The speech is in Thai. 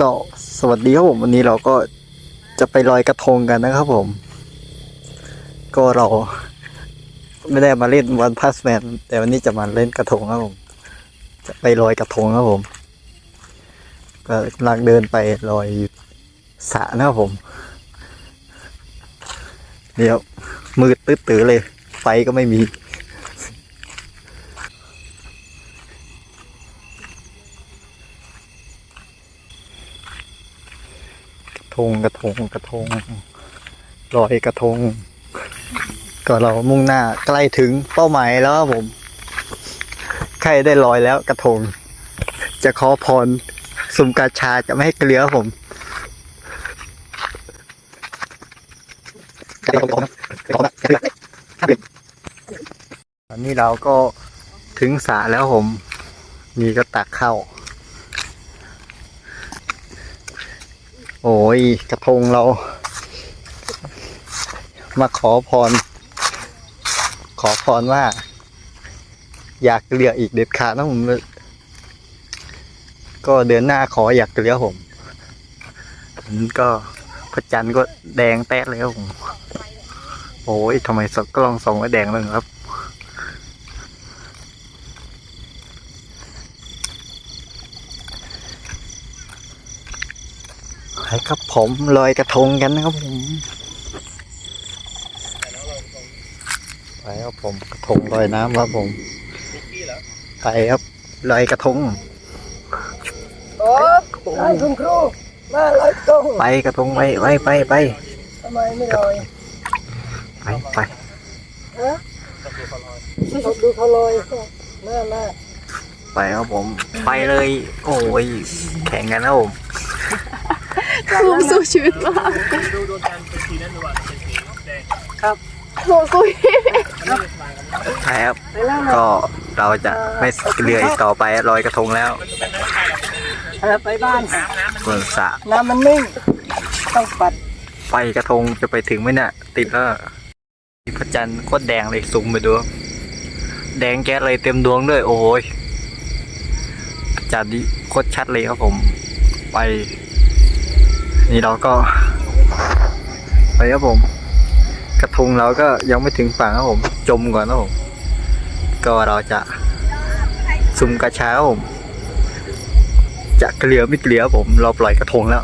ก็สวัสดีครับผมวันนี้เราก็จะไปลอยกระทงกันนะครับผม ก็เรา ไม่ได้มาเล่นวันพัสแมนแต่วันนี้จะมาเล่นกระทงครับผม จะไปลอยกระทงครับผม ก็กำลังเดินไปลอยสระนะครับผม เดี๋ยวมืดตื้อๆเลย ไฟก็ไม่มี กระ ทงกระทงกระทงลอยกระทง ก็เรามุ่งหน้าใกล้ถึงเป้าหมายแล้วครับผมใครได้ลอยแล้วกระทง จะขอพรสุมกาชาจะไม่ให้เกลือผมตอนนี้เราก็ถึงสระแล้วผมนี่ก็ตักเข้า โอ้ยกระทงเรา มาขอพร ขอพรว่า อยากเรืออีกเด็ดขาดนะผมก็เดือนหน้าขออยากเรือผมผมก็พระจันทร์ก็แดงแป๊ดเลยครับผมโอ้ยทำไมสกล้องส่องไว้แดงเลยครับ ไปครับผมลอยกระทงกันนะครับผมไปครับผมกระทงลอยน้ำครับผมไปครับลอยกระทงโอ้ได้คุณครูมาลอยกระทงไปกระทงไปไปไปไปทำไมไม่ลอยไปไปฮะเขาดูเขาลอยแม่แม่ไปครับผม ไปเลย โอ้ย แข่งกันครับผม คุ้มสู้ชีวิตมากดูดวงจันทร์เป็นสีนั้นหรือว่าเป็นสีแดงโหกุยใช่ครับไปแล้วนะก็เราจะไม่เรืออีกต่อไปลอยกระทงแล้วเออไปบ้านบนสระน้ำมันนิ่งต้องปัดไฟกระทงจะไปถึงไหมเนี่ยติดแล้วมีพระจันทร์โคตรแดงเลยสูงไปดู แดงแก๊สเลยเต็มดวงด้วย โอ้ยพระจันทร์นี่โคตรชัดเลยครับผม ไป นี่เราก็ ไปครับผม กระทุงเราก็ยังไม่ถึงฝั่งครับผม จมก่อนครับผม ก็เราจะซุ่มกระเช้าครับผม จะเกลียวไม่เกลียวผม เราปล่อยกระทงแล้ว